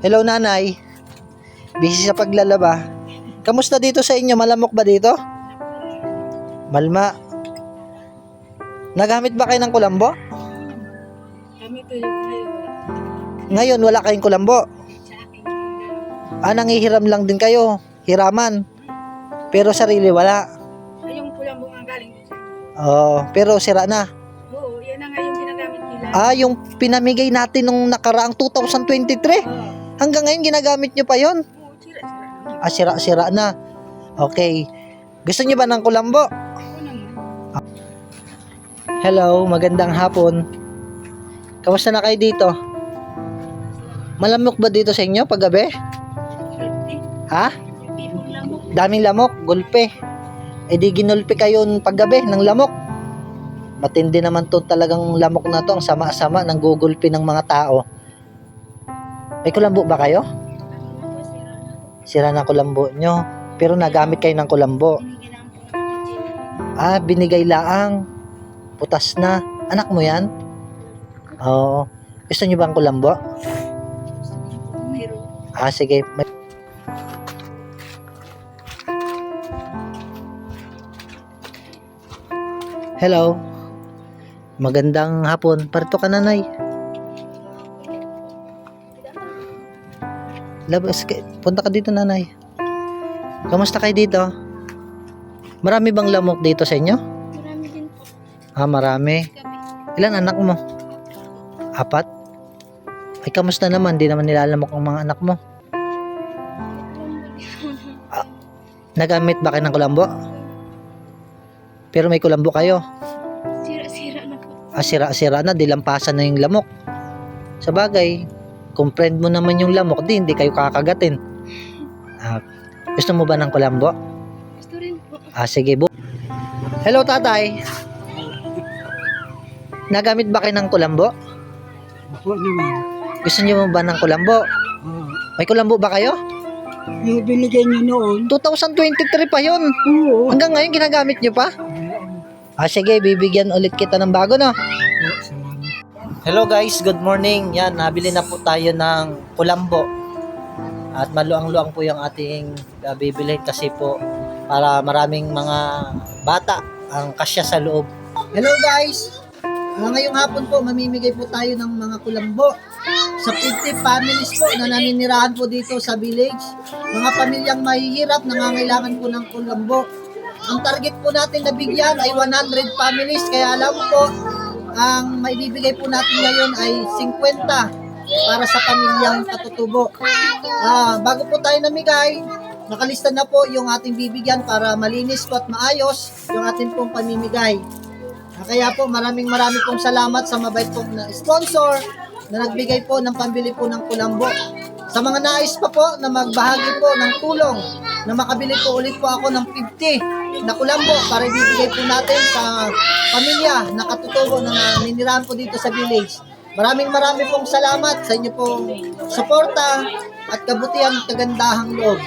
Hello nanay. Busy sa paglalaba. Kamusta dito sa inyo? Malamok ba dito? Malma. Nagamit ba kayo ng kulambo? Kami yung ngayon. Wala kayong kulambo. Ah, nangihiram lang din kayo. Hiraman. Pero sarili wala. Ay, yung pulang bunga galing Oo, pero sira na. Oo, yan na nga yung ginagamit nila. Ah, yung pinamigay natin nung nakaraang 2023. Oo. Hanggang ngayon ginagamit nyo pa yon. Ah, sira-sira na. Okay. Gusto nyo ba ng kulambo? Hello, magandang hapon. Kamusta na kayo dito? Malamok ba dito sa inyo paggabi? Ha? Daming lamok, gulpe. E di ginulpe kayo paggabi ng lamok. Matindi naman to talagang lamok na to. Ang sama-sama ng gugulpi ng mga tao. May kulambo ba kayo? Sira na. Kulambo nyo. Pero nagamit kayo ng kulambo. Ah, binigay laang. Putas na. Anak mo yan? Oo. Gusto nyo ba ang kulambo? Ah, sige. May- Hello. Magandang hapon. Parito ka nanay. Labas. Punta ka dito nanay. Kamusta kayo dito? Marami bang lamok dito sa inyo? Marami din po. Ah, marami. Ilan anak mo? Apat? Ay, kamusta naman? Di naman nilalamok ang mga anak mo. Nagamit ba kayo ng kulambo? Pero may kulambo kayo. Sira-sira na po. Ah, sira-sira na, dilampasan na yung lamok. Sa bagay, kung friend mo naman yung lamok, di hindi kayo kakagatin. Ah, gusto mo ba ng kulambo? Gusto rin po. Ah, sige bu. Hello, tatay. Nagamit ba kayo ng kulambo? Opo naman. Gusto niyo ba ng kulambo? Oo. May kulambo ba kayo? Yung binigay niyo noon. 2023 pa yon. Oo. Hanggang ngayon ginagamit niyo pa? Ah, sige, bibigyan ulit kita ng bago, no? Salamat. Hello guys, good morning. Yan, nabili na po tayo ng kulambo. At maluang-luang po yung ating uh, kasi po para maraming mga bata ang kasya sa loob. Hello guys! Ah, ngayong hapon po, mamimigay po tayo ng mga kulambo sa 50 families po na naninirahan po dito sa village. Mga pamilyang mahihirap, nangangailangan po ng kulambo. Ang target po natin na bigyan ay 100 families, kaya alam po, ang maibibigay po natin ngayon ay 50 para sa pamilyang katutubo. Ah, bago po tayo namigay, nakalista na po yung ating bibigyan para malinis po at maayos yung ating pong pamimigay. Ah, kaya po maraming maraming pong salamat sa mabait pong na sponsor na nagbigay po ng pambili po ng kulambo. Sa mga nais pa po na magbahagi po ng tulong na makabili po ulit po ako ng 50 na kulambo para ibibigay po natin sa pamilya na katutubo na naninirahan po dito sa village. Maraming maraming pong salamat sa inyo pong suporta at kabutihan at kagandahang loob.